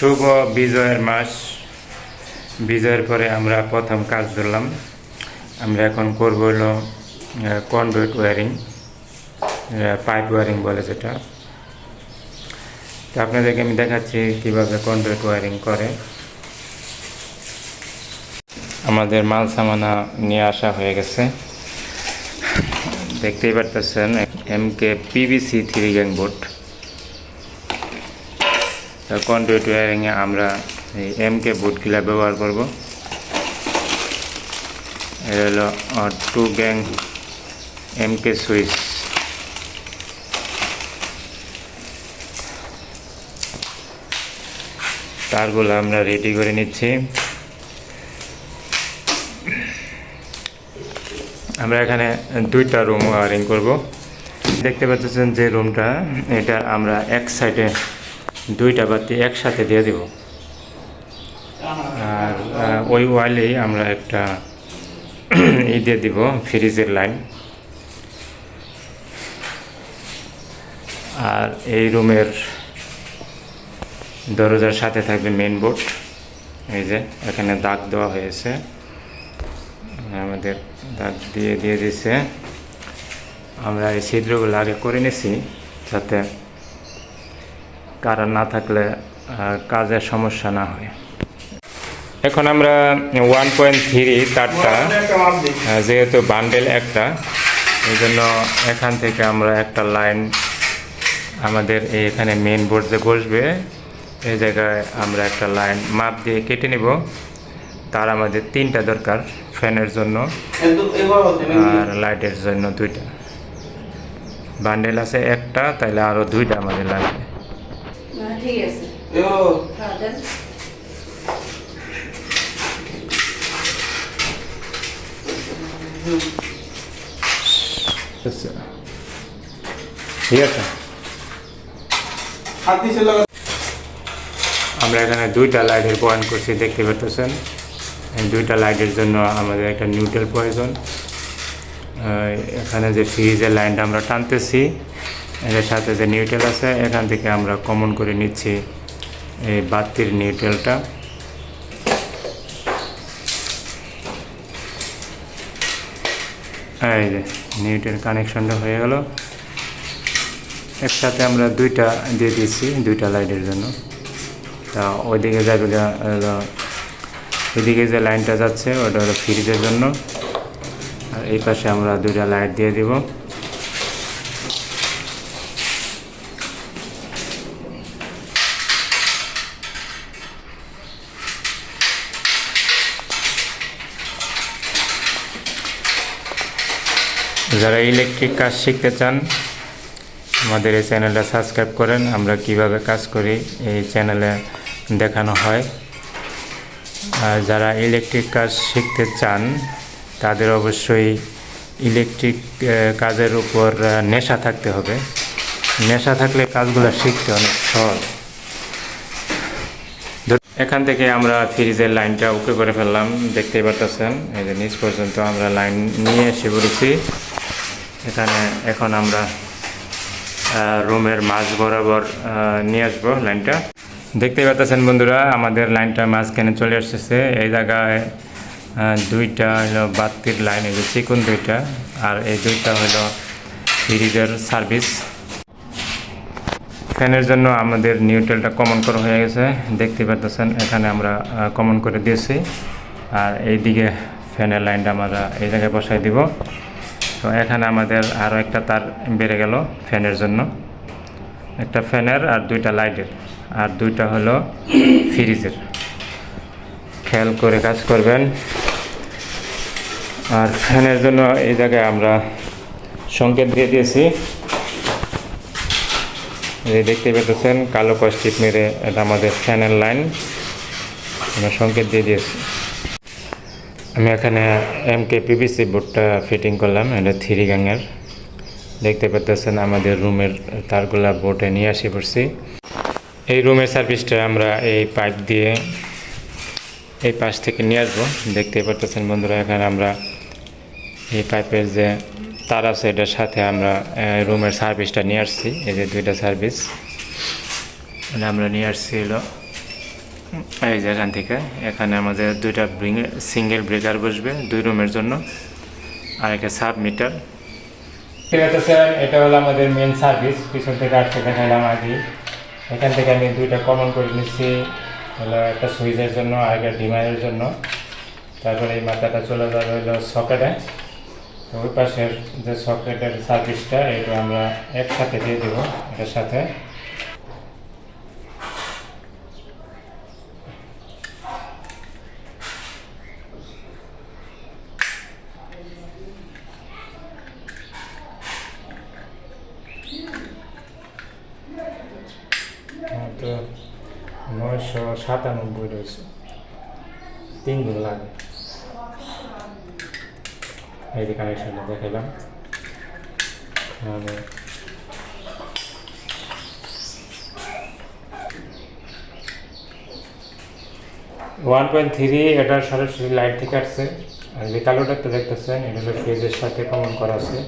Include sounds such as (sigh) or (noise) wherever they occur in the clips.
শুভ বিজয়ের মাস। বিজয়ের পরে আমরা প্রথম কাজ ধরলাম। আমরা এখন করব হলো কনভেট ওয়ারিং পাইপ ওয়ারিং বলে যেটা। তো আপনাদেরকে আমি দেখাচ্ছি কীভাবে কনভেট ওয়ারিং করে। আমাদের মাল সামানা নিয়ে আসা হয়ে গেছে। দেখতেই পারতেছেন, M K PVC three gang board. কন্ট্রোট ওয়ারিংয়ে আমরা এই এম কে বোর্ডগুলো ব্যবহার করব। এটা হলো two gang M K switch তারগুলো আমরা রেডি করে নিচ্ছি। আমরা এখানে দুইটা রুম ওয়ারিং করব। দেখতে পাচ্ছেন যে রুমটা এটা আমরা এক সাইডে দুইটা বাতি একসাথে দিয়ে দেব। আর ওই ওয়ালেই আমরা একটা (clears throat) ই দিয়ে দিব ফ্রিজের লাইন আর এই রুমের দরজার সাথে থাকবে মেন বোর্ড এই যে, এখানে দাগ দেওয়া হয়েছে। আমাদের দাগ দিয়ে দিয়ে দিছে। আমরা এই ছিদ্রগুলো আগে করে নিছি, যাতে কারণ না থাকলে কাজের সমস্যা না হয়। এখন আমরা ওয়ান পয়েন্ট থ্রি তারটা যেহেতু বান্ডেল একটা, এই জন্য এখান থেকে আমরা একটা লাইন আমাদের এখানে মেন বোর্ড যে বসবে, এই জায়গায় আমরা একটা লাইন মাপ দিয়ে কেটে নেব। তার আমাদের তিনটা দরকার, ফ্যানের জন্য আর লাইটের জন্য দুইটা। বান্ডেল আছে একটা, তাইলে আরও দুইটা আমাদের লাগবে। ঠিক আছে। হ্যাঁ, দেন। ঠিক আছে। আমরা এখানে দুইটা লাইটের পয়েন্ট করছি দেখতে পাচ্ছেন? দুইটা লাইটের জন্য আমাদের একটা নিউট্রাল প্রয়োজন এখানে যে ফ্রিজের লাইনটা আমরা টানতেছি এর সাথে যে নিউট্রাল আছে, এখান থেকে আমরা কমন করে নিচ্ছি এই বাতির নিউট্রালটা এই যে নিউট্রাল কানেকশনটা হয়ে গেল। একসাথে আমরা দুইটা দিয়ে দিচ্ছি, দুইটা লাইটের জন্য। তা ওইদিকে যাবে ওইদিকে যে লাইনটা যাচ্ছে, ওটা হলো ফ্রিজের জন্য। আর এই পাশে আমরা দুইটা লাইট দিয়ে দিব। যারা ইলেকট্রিক কাজ শিখতে চান, আমাদের এই চ্যানেলটা সাবস্ক্রাইব করেন। আমরা কীভাবে কাজ করি, এই চ্যানেলে দেখানো হয়। আর যারা ইলেকট্রিক কাজ শিখতে চান, তাদের অবশ্যই ইলেকট্রিক কাজের উপর নেশা থাকতে হবে। নেশা থাকলে কাজগুলো শিখতে অনেক সহজ। এখান থেকে আমরা ফ্রিজের লাইনটা ওকে করে ফেললাম। দেখতেই পারতেছেন, এই যে নিচ পর্যন্ত আমরা লাইন নিয়ে এসে পড়েছি। এখানে এখন আমরা রুমের মাঝ বরাবর নিয়ে আসব লাইনটা। দেখতেই পাচ্ছেন বন্ধুরা, আমাদের লাইনটা মাঝখানে চলে আসতেছে। এই জায়গায় দুইটা হলো বাতির লাইন, এই যে চিকুন দুইটা, আর এই দুইটা হলো ফ্রিজের সার্ভিস। ফ্যানের জন্য আমাদের নিউট্রালটা কমন করা হয়ে গেছে। দেখতে পাচ্ছেন, এখানে আমরা কমন করে দিয়েছি। আর এইদিকে ফ্যানের লাইনটা আমরা এই জায়গায় বসাই দিব। তো এখানে আমাদের আরও একটা তার বেড়ে গেল ফ্যানের জন্য। একটা ফ্যানের আর দুইটা লাইটের। আর দুইটা হলো ফ্রিজের। খেয়াল করে কাজ করবেন। আর ফ্যানের জন্য এই জায়গায় আমরা সংকেত দিয়ে দিয়েছি। এই দেখতে পেতেছেন, কালো কষ্টিপ মেরে এটা আমাদের ফ্যানের লাইন। আমরা সংকেত দিয়ে দিয়েছি। আমি এখানে এম কে পিভিসি বোর্ডটা ফিটিং করলাম, এটা থ্রি গ্যাংয়ের দেখতে পেতেছেন আমাদের রুমের তারগুলা বোর্ডে নিয়ে আসি পড়ছি। এই রুমের সার্ভিসটা আমরা এই পাইপ দিয়ে এই পাশ থেকে নিয়ে আসব। দেখতে পারতেছেন বন্ধুরা, এখানে আমরা এই পাইপের যে তার আছে, এটার সাথে আমরা রুমের সার্ভিসটা নিয়ে আসছি। এই যে দুইটা সার্ভিস আমরা নিয়ে আসছি এই যে এখান থেকে, এখানে আমাদের দুইটা সিঙ্গেল ব্রেকার বসবে দুই রুমের জন্য, আর একটা সাব মিটার এটা হলো আমাদের মেন সার্ভিস পিছন থেকে আটকে দেখাইলাম আগে। এখান থেকে আমি দুইটা কমন করে নিচ্ছি, হলো একটা সুইচের জন্য আর একটা ডিমারের জন্য। তারপরে এই মাথাটা চলে যাবে হলো সকেটে তো ওই পাশের যে সকেটের সার্ভিসটা এটা আমরা একসাথে দিয়ে দেবো, এটার সাথে তো নয়শো সাতানব্বই রয়েছে। তিন দিন লাগে এই যে কানেকশনটা দেখালাম। আমি ওয়ান পয়েন্ট থ্রি এটার সরাসরি লাইট থেকে আসছে। আর যে কালোটা একটা দেখতেছেন, এটা হলো ফেজের সাথে কমন করা আছে।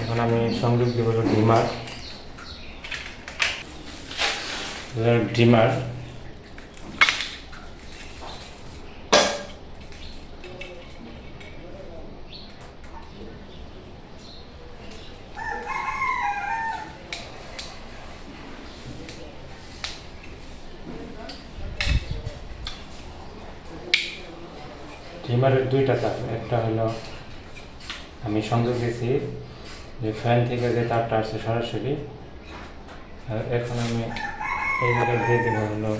এখন আমি সংযোগ দিব হলো ডিমার ডিমার ডিমারের দুইটা তার, একটা হলো আমি সংযোগ দিয়েছি, যে ফ্যান থেকে যে তারটা আসছে সরাসরি এখন আমি এই জায়গায় দিয়ে দেবো হলো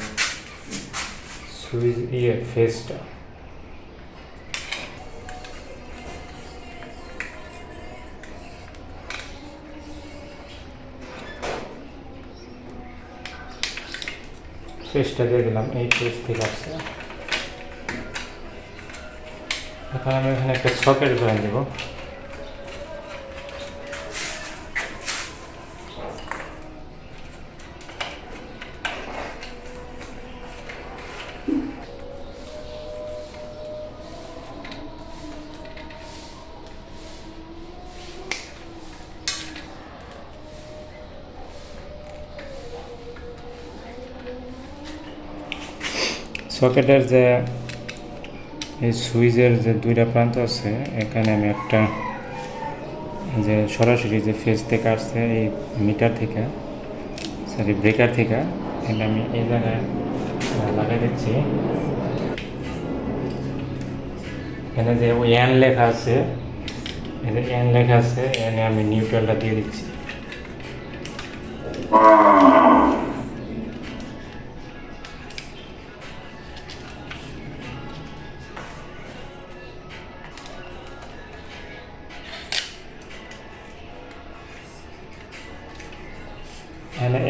সুইচ ইয়ে ফেসটা। ফেসটা দিয়ে দিলাম, এই ফেস থেকে আসছে। এখন আমি এখানে একটা সকেট জয়েন দেবো। সকেটের যে এই সুইচের যে দুইটা প্রান্ত আছে, এখানে আমি একটা যে সরাসরি যে ফেজ থেকে আসছে এই মিটার থেকে, সরি, ব্রেকার থেকে এখানে আমি এই জায়গায় লাগাই দিচ্ছি। এখানে যে ওই এন লেখা আছে এন লেখা আছে এনে আমি নিউট্রালটা দিয়ে দিচ্ছি।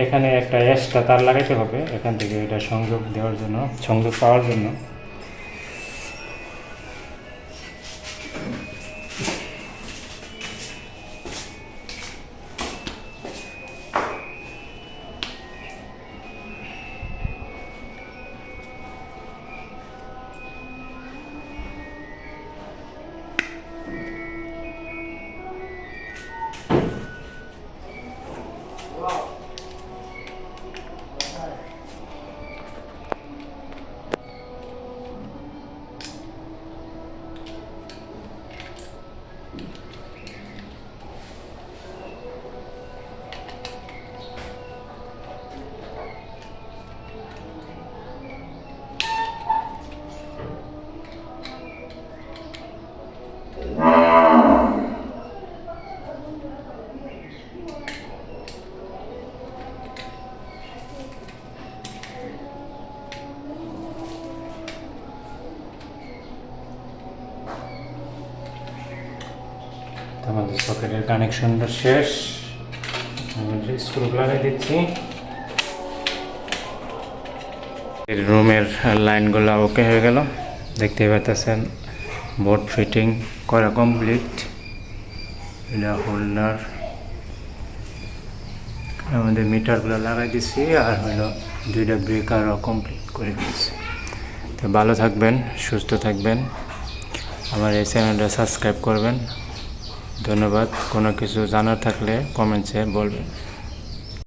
এখানে একটা এক্সট্রা তার লাগাইতে হবে। এখান থেকে এটা সংযোগ দেওয়ার জন্য, সংযোগ পাওয়ার জন্য। আমাদের সকেটের কানেকশনটা শেষ। স্ক্রু দিচ্ছি। রুমের লাইনগুলো ওকে হয়ে গেল। দেখতে পাচ্ছেন বোর্ড ফিটিং করা কমপ্লিট এটা হোল্ডার আমাদের মিটারগুলো লাগাই দিচ্ছি আর হলো দুইটা ব্রেকারও কমপ্লিট করে দিচ্ছি তো ভালো থাকবেন, সুস্থ থাকবেন। আমার এই চ্যানেলটা সাবস্ক্রাইব করবেন। ধন্যবাদ। কোনো কিছু জানার থাকলে কমেন্টসে বলবেন।